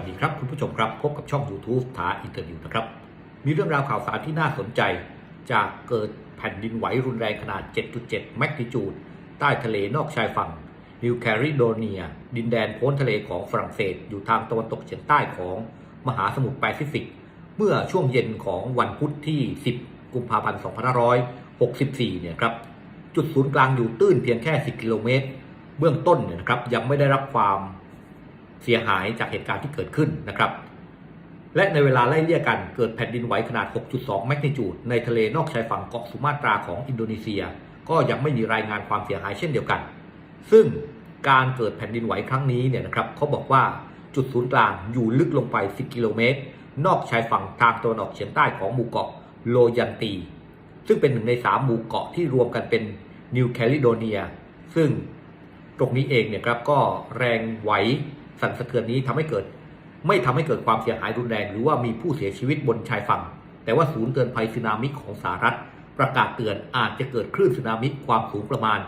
ัสดีครับคุณผู้ชมครับพบกับช่อง YouTube ถาอินเตอร์วิวนะครับ มีเรื่องราวข่าวสารที่น่าสนใจ จากเกิดแผ่นดินไหวรุนแรงขนาด 7.7 แมกนิจูด ใต้ทะเลนอกชายฝั่ง นิวแคริโดเนีย ดินแดนโพ้นทะเลของฝรั่งเศส อยู่ทางตะวันตกเฉียงใต้ของมหาสมุทรแปซิฟิก เมื่อช่วงเย็นของวันพุธที่ 10 กุมภาพันธ์ 2564 เนี่ยครับ จุดศูนย์กลางอยู่ตื้นเพียงแค่ 10 กิโลเมตร เบื้องต้นเนี่ยนะครับยังไม่ได้รับความ เสียหายจากเหตุการณ์ที่เกิดขึ้นนะครับและในเวลาไล่เลี่ยกันเกิดแผ่นดินไหวขนาด 6.2 แมกนิจูดในทะเลนอกชายฝั่งเกาะสุมาตราของอินโดนีเซีย ก็ยังไม่มีรายงานความเสียหายเช่นเดียวกัน ซึ่งการเกิดแผ่นดินไหวครั้งนี้เนี่ยนะครับเขาบอกว่าจุดศูนย์กลางอยู่ลึกลงไป 10 กิโลเมตร นอกชายฝั่งทางตะวันออกเฉียงใต้ของหมู่เกาะโลยันตี ซึ่งเป็นหนึ่งในสามหมู่เกาะที่รวมกันเป็นนิวแคลิโดเนีย ซึ่งตรงนี้เองเนี่ยครับก็แรงไหว สั่นสะเทือนนี้ทำให้เกิด ไม่ทำให้เกิดความเสียหายรุนแรง หรือว่ามีผู้เสียชีวิตบนชายฝั่ง แต่ว่าศูนย์เตือนภัยสึนามิของสหรัฐ ประกาศเตือนอาจจะเกิดคลื่นสึนามิความสูงประมาณ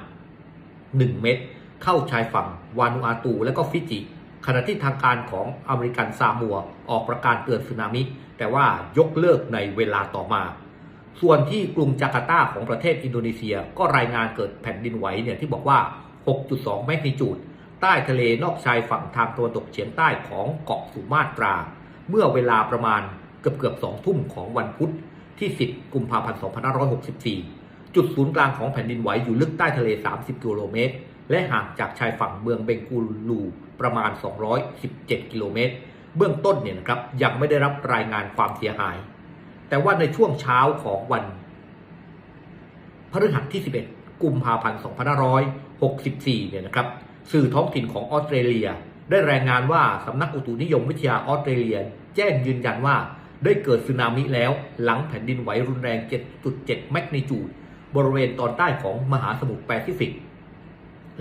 1 เมตร เข้าชายฝั่ง วานูอาตู และก็ฟิจิ ขณะที่ทางการของอเมริกันซามัวออกประกาศเตือนสึนามิ แต่ว่ายกเลิกในเวลาต่อมาส่วนที่กรุงจาการ์ตาของประเทศอินโดนีเซียก็รายงานเกิดแผ่นดินไหวเนี่ยที่บอกว่า 6.2 แมกนิจูด ใต้ทะเลนอกชายฝั่งทางตะวันตกเฉียงใต้ของเกาะสุมาตรา เมื่อเวลาประมาณเกือบเกือบสองทุ่มของวันพุธที่ 10 กุมภาพันธ์ 2564 จุดศูนย์กลางของแผ่นดินไหวอยู่ลึกใต้ทะเล 30 กิโลเมตร และห่างจากชายฝั่งเมืองเบงกูลูประมาณ 217 กิโลเมตร เบื้องต้นเนี่ยนะครับยังไม่ได้รับรายงานความเสียหาย แต่ว่าในช่วงเช้าของวันพฤหัสที่ 11 กุมภาพันธ์ 2564 เนี่ยนะครับ สื่อท้องถิ่นของออสเตรเลีย ได้รายงานว่าสำนักอุตุนิยมวิทยาออสเตรเลีย แจ้งยืนยันว่าได้เกิดสึนามิแล้วหลังแผ่นดินไหวรุนแรง 7.7 แมกนิจูด บริเวณตอนใต้ของมหาสมุทรแปซิฟิก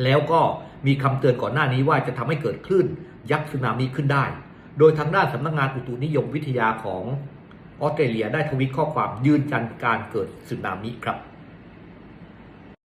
แล้วก็มีคำเตือนก่อนหน้านี้ว่าจะทำให้เกิดคลื่นยักษ์สึนามิขึ้นได้ โดยทางด้านสำนักงานอุตุนิยมวิทยาของออสเตรเลียได้ทวิตข้อความยืนยันการเกิดสึนามิครับ